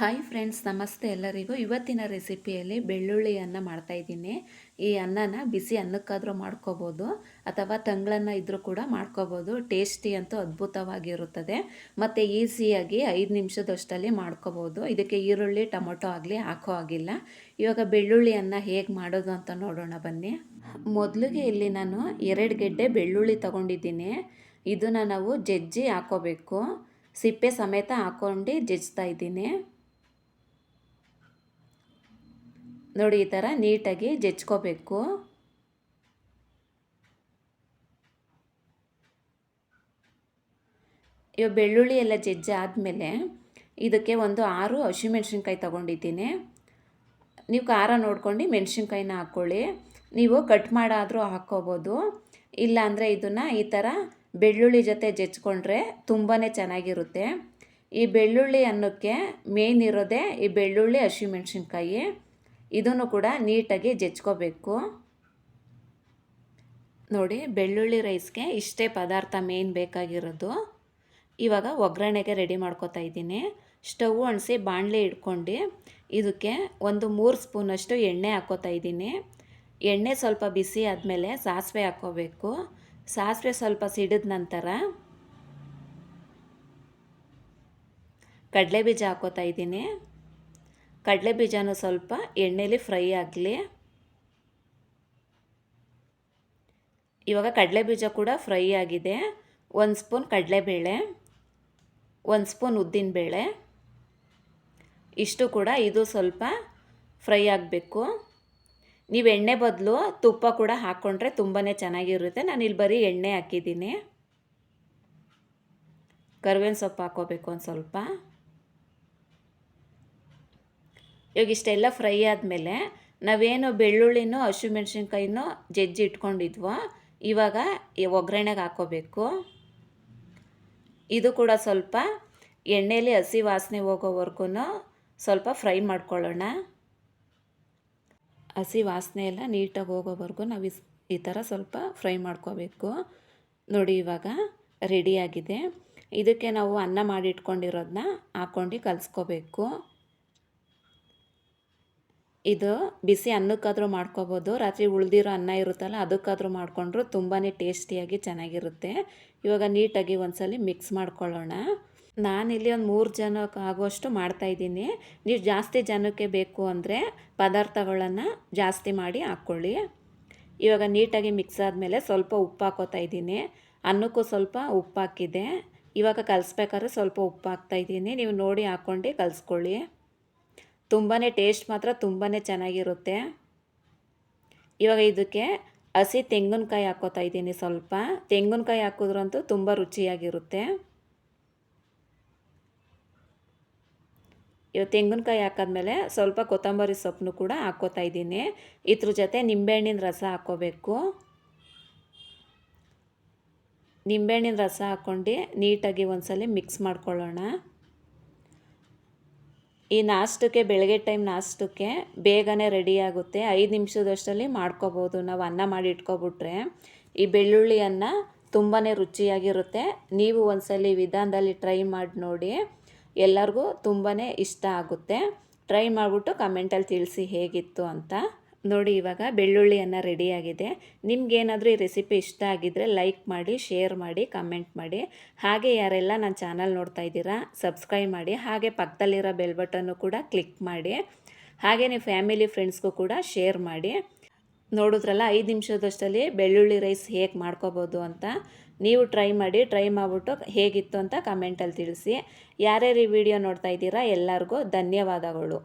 Hi friends ನಮಸ್ತೆ ಎಲ್ಲರಿಗೂ. ಇವತ್ತಿನ ರೆಸಿಪಿಯಲ್ಲಿ ಬೆಳ್ಳುಳ್ಳಿ ಅನ್ನ ಮಾಡ್ತಾಯಿದ್ದೀನಿ ಈ ಅನ್ನನ ಬಿಸಿ ಅನ್ನಕ್ಕಾದರೂ ಮಾಡ್ಕೋಬೋದು, ಅಥವಾ ತಂಗಳನ್ನ ಇದ್ದರೂ ಕೂಡ ಮಾಡ್ಕೋಬೋದು. ಟೇಸ್ಟಿ ಅಂತೂ ಅದ್ಭುತವಾಗಿರುತ್ತದೆ. ಮತ್ತು ಈಸಿಯಾಗಿ ಐದು ನಿಮಿಷದಷ್ಟಲ್ಲಿ ಮಾಡ್ಕೋಬೋದು. ಇದಕ್ಕೆ ಈರುಳ್ಳಿ, ಟೊಮೊಟೊ ಆಗಲಿ, ಹಾಕೋ ಆಗಿಲ್ಲ ಇವಾಗ ಬೆಳ್ಳುಳ್ಳಿ ಅನ್ನ ಹೇಗೆ ಮಾಡೋದು ಅಂತ ನೋಡೋಣ ಬನ್ನಿ. ಮೊದಲಿಗೆ ಇಲ್ಲಿ ನಾನು ಎರಡು ಗೆಡ್ಡೆ ಬೆಳ್ಳುಳ್ಳಿ ತೊಗೊಂಡಿದ್ದೀನಿ. ಇದನ್ನು ನಾವು ಜಜ್ಜಿ ಹಾಕೋಬೇಕು. ಸಿಪ್ಪೆ ಸಮೇತ ಹಾಕೊಂಡು ಜಜ್ತಾ ಇದ್ದೀನಿ. ನೋಡಿ ಈ ಥರ ನೀಟಾಗಿ ಜಜ್ಕೋಬೇಕು. ಇವಾಗ ಬೆಳ್ಳುಳ್ಳಿ ಎಲ್ಲ ಜಜ್ಜಿ ಆದಮೇಲೆ ಇದಕ್ಕೆ ಒಂದು ಆರು ಹಸಿಮೆಣ್ಸಿನ್ಕಾಯಿ ತೊಗೊಂಡಿದ್ದೀನಿ. ನೀವು ಖಾರ ನೋಡ್ಕೊಂಡು ಮೆಣಸಿನ್ಕಾಯಿನ ಹಾಕ್ಕೊಳ್ಳಿ ನೀವು ಕಟ್ ಮಾಡಾದರೂ ಹಾಕ್ಕೋಬೋದು. ಇಲ್ಲಾಂದರೆ ಇದನ್ನು ಈ ಥರ ಬೆಳ್ಳುಳ್ಳಿ ಜೊತೆ ಜಜ್ಕೊಂಡ್ರೆ ತುಂಬಾ ಚೆನ್ನಾಗಿರುತ್ತೆ. ಈ ಬೆಳ್ಳುಳ್ಳಿ ಅನ್ನೋಕ್ಕೆ ಮೇನ್ ಇರೋದೇ ಈ ಬೆಳ್ಳುಳ್ಳಿ ಹಸಿಮೆಣ್ಸಿನ್ಕಾಯಿ ಇದನ್ನು ಕೂಡ ನೀಟಾಗಿ ಜಜ್ಕೋಬೇಕು. ನೋಡಿ, ಬೆಳ್ಳುಳ್ಳಿ ರೈಸ್ಗೆ ಇಷ್ಟೇ ಪದಾರ್ಥ ಮೇನ್ ಬೇಕಾಗಿರೋದು. ಇವಾಗ ಒಗ್ಗರಣೆಗೆ ರೆಡಿ ಮಾಡ್ಕೋತಾ ಇದ್ದೀನಿ. ಸ್ಟವ್ ಅಣಿಸಿ ಬಾಣಲೆ ಇಟ್ಕೊಂಡು ಇದಕ್ಕೆ ಒಂದು ಮೂರು ಸ್ಪೂನಷ್ಟು ಎಣ್ಣೆ ಹಾಕೋತಾ ಇದ್ದೀನಿ. ಎಣ್ಣೆ ಸ್ವಲ್ಪ ಬಿಸಿ ಆದಮೇಲೆ ಸಾಸಿವೆ ಹಾಕ್ಕೋಬೇಕು ಸಾಸಿವೆ ಸ್ವಲ್ಪ ಸಿಡಿದ ನಂತರ ಕಡಲೆ ಬೀಜ ಹಾಕೋತಾ ಇದ್ದೀನಿ. ಕಡಲೆ ಬೀಜನೂ ಸ್ವಲ್ಪ ಎಣ್ಣೆಲಿ ಫ್ರೈ ಆಗಲಿ. ಇವಾಗ ಕಡಲೆ ಬೀಜ ಕೂಡ ಫ್ರೈ ಆಗಿದೆ. ಒಂದು ಸ್ಪೂನ್ ಕಡಲೆಬೇಳೆ, ಒಂದು ಸ್ಪೂನ್ ಉದ್ದಿನಬೇಳೆ. ಇಷ್ಟು ಕೂಡ ಇದು ಸ್ವಲ್ಪ ಫ್ರೈ ಆಗಬೇಕು. ನೀವು ಎಣ್ಣೆ ಬದಲು ತುಪ್ಪ ಕೂಡ ಹಾಕ್ಕೊಂಡ್ರೆ ತುಂಬಾ ಚೆನ್ನಾಗಿರುತ್ತೆ. ನಾನು ಇಲ್ಲಿ ಬರೀ ಎಣ್ಣೆ ಹಾಕಿದ್ದೀನಿ. ಕರ್ಬೇವಿನ ಸೊಪ್ಪು ಹಾಕೋಬೇಕು ಒಂದು ಸ್ವಲ್ಪ. ಇವಾಗ ಇಷ್ಟೆಲ್ಲ ಫ್ರೈ ಆದಮೇಲೆ ನಾವೇನು ಬೆಳ್ಳುಳ್ಳಿನೂ ಹಸಿಮೆಣ್ಸಿನ್ಕಾಯಿನೂ ಜಜ್ಜಿ ಇಟ್ಕೊಂಡಿದ್ವೋ, ಇವಾಗ ಒಗ್ಗರಣೆಗೆ ಹಾಕೋಬೇಕು. ಇದು ಕೂಡ ಸ್ವಲ್ಪ ಎಣ್ಣೆಯಲ್ಲಿ ಹಸಿ ವಾಸನೆ ಹೋಗೋವರೆಗೂ ಸ್ವಲ್ಪ ಫ್ರೈ ಮಾಡ್ಕೊಳ್ಳೋಣ. ಹಸಿ ವಾಸನೆ ಎಲ್ಲ ನೀಟಾಗಿ ಹೋಗೋವರೆಗೂ ನಾವು ಈ ಥರ ಸ್ವಲ್ಪ ಫ್ರೈ ಮಾಡ್ಕೋಬೇಕು. ನೋಡಿ ಇವಾಗ ರೆಡಿಯಾಗಿದೆ ಇದಕ್ಕೆ ನಾವು ಅನ್ನ ಮಾಡಿ ಇಟ್ಕೊಂಡಿರೋದನ್ನ ಹಾಕ್ಕೊಂಡು ಕಲಿಸ್ಕೋಬೇಕು. ಇದು ಬಿಸಿ ಅನ್ನಕ್ಕಾದರೂ ಮಾಡ್ಕೋಬೋದು. ರಾತ್ರಿ ಉಳಿದಿರೋ ಅನ್ನ ಇರುತ್ತಲ್ಲ, ಅದಕ್ಕಾದರೂ ಮಾಡಿಕೊಂಡ್ರು ತುಂಬಾ ಟೇಸ್ಟಿಯಾಗಿ ಚೆನ್ನಾಗಿರುತ್ತೆ. ಇವಾಗ ನೀಟಾಗಿ ಒಂದ್ಸಲ ಮಿಕ್ಸ್ ಮಾಡ್ಕೊಳ್ಳೋಣ. ನಾನಿಲ್ಲಿ ಒಂದು ಮೂರು ಜನಕ್ಕೆ ಆಗುವಷ್ಟು ಮಾಡ್ತಾಯಿದ್ದೀನಿ ನೀವು ಜಾಸ್ತಿ ಜನಕ್ಕೆ ಬೇಕು ಅಂದರೆ ಪದಾರ್ಥಗಳನ್ನು ಜಾಸ್ತಿ ಮಾಡಿ ಹಾಕ್ಕೊಳ್ಳಿ. ಇವಾಗ ನೀಟಾಗಿ ಮಿಕ್ಸ್ ಆದಮೇಲೆ ಸ್ವಲ್ಪ ಉಪ್ಪು ಹಾಕೋತಾ ಇದ್ದೀನಿ. ಅನ್ನಕ್ಕೂ ಸ್ವಲ್ಪ ಉಪ್ಪು ಹಾಕಿದೆ. ಇವಾಗ ಕಲಿಸ್ಬೇಕಾದ್ರೆ ಸ್ವಲ್ಪ ಉಪ್ಪು ಹಾಕ್ತಾಯಿದ್ದೀನಿ ನೀವು ನೋಡಿ ಹಾಕ್ಕೊಂಡು ಕಲಿಸ್ಕೊಳ್ಳಿ. ತುಂಬಾ ಟೇಸ್ಟ್ ಮಾತ್ರ ತುಂಬಾ ಚೆನ್ನಾಗಿರುತ್ತೆ. ಇವಾಗ ಇದಕ್ಕೆ ಹಸಿ ತೆಂಗಿನಕಾಯಿ ಹಾಕೋತಾ ಇದ್ದೀನಿ ಸ್ವಲ್ಪ. ತೆಂಗಿನಕಾಯಿ ಹಾಕಿದ್ರಂತೂ ತುಂಬ ರುಚಿಯಾಗಿರುತ್ತೆ. ಇವಾಗ ತೆಂಗಿನಕಾಯಿ ಹಾಕಿದ್ಮೇಲೆ ಸ್ವಲ್ಪ ಕೊತ್ತಂಬರಿ ಸೊಪ್ಪನ್ನು ಕೂಡ ಹಾಕ್ಕೋತಾ ಇದ್ದೀನಿ. ಇದ್ರ ಜೊತೆ ನಿಂಬೆಹಣ್ಣಿನ ರಸ ಹಾಕ್ಕೋಬೇಕು ನಿಂಬೆಹಣ್ಣಿನ ರಸ ಹಾಕ್ಕೊಂಡು ನೀಟಾಗಿ ಒಂದ್ಸಲ ಮಿಕ್ಸ್ ಮಾಡ್ಕೊಳ್ಳೋಣ. ಈ ನಾಷ್ಟಕ್ಕೆ, ಬೆಳಗ್ಗೆ ಟೈಮ್ ನಾಷ್ಟಕ್ಕೆ ಬೇಗನೆ ರೆಡಿ ಆಗುತ್ತೆ. ಐದು ನಿಮಿಷದಷ್ಟರಲ್ಲಿ ಮಾಡ್ಕೋಬೋದು. ನಾವು ಅನ್ನ ಮಾಡಿ ಇಟ್ಕೊಬಿಟ್ರೆ ಈ ಬೆಳ್ಳುಳ್ಳಿ ಅನ್ನ ತುಂಬಾ ರುಚಿಯಾಗಿರುತ್ತೆ. ನೀವು ಒಂದ್ಸಲ ವಿಧಾನದಲ್ಲಿ ಟ್ರೈ ಮಾಡಿ ನೋಡಿ, ಎಲ್ಲರಿಗೂ ತುಂಬಾ ಇಷ್ಟ ಆಗುತ್ತೆ. ಟ್ರೈ ಮಾಡಿಬಿಟ್ಟು ಕಮೆಂಟಲ್ಲಿ ತಿಳಿಸಿ ಹೇಗಿತ್ತು ಅಂತ. ನೋಡಿ, ಇವಾಗ ಬೆಳ್ಳುಳ್ಳಿಯನ್ನು ರೆಡಿಯಾಗಿದೆ ನಿಮಗೇನಾದರೂ ಈ ರೆಸಿಪಿ ಇಷ್ಟ ಆಗಿದ್ದರೆ ಲೈಕ್ ಮಾಡಿ ಶೇರ್ ಮಾಡಿ ಕಮೆಂಟ್ ಮಾಡಿ. ಹಾಗೆ ಯಾರೆಲ್ಲ ನನ್ನ ಚಾನಲ್ ನೋಡ್ತಾ ಇದ್ದೀರಾ ಸಬ್ಸ್ಕ್ರೈಬ್ ಮಾಡಿ. ಹಾಗೆ ಪಕ್ಕದಲ್ಲಿರೋ ಬೆಲ್ ಬಟನ್ನು ಕೂಡ ಕ್ಲಿಕ್ ಮಾಡಿ. ಹಾಗೆ ನೀವು ಫ್ಯಾಮಿಲಿ ಫ್ರೆಂಡ್ಸ್ಗೂ ಕೂಡ ಶೇರ್ ಮಾಡಿ. ನೋಡಿದ್ರಲ್ಲ, ಐದು ನಿಮಿಷದಷ್ಟಲ್ಲಿ ಬೆಳ್ಳುಳ್ಳಿ ರೈಸ್ ಹೇಗೆ ಮಾಡ್ಕೋಬೋದು ಅಂತ ನೀವು ಟ್ರೈ ಮಾಡಿ ಟ್ರೈ ಮಾಡಿಬಿಟ್ಟು ಹೇಗಿತ್ತು ಅಂತ ಕಮೆಂಟಲ್ಲಿ ತಿಳಿಸಿ. ಯಾರ್ಯಾರು ಈ ವಿಡಿಯೋ ನೋಡ್ತಾ ಇದ್ದೀರಾ, ಎಲ್ಲರಿಗೂ ಧನ್ಯವಾದಗಳು.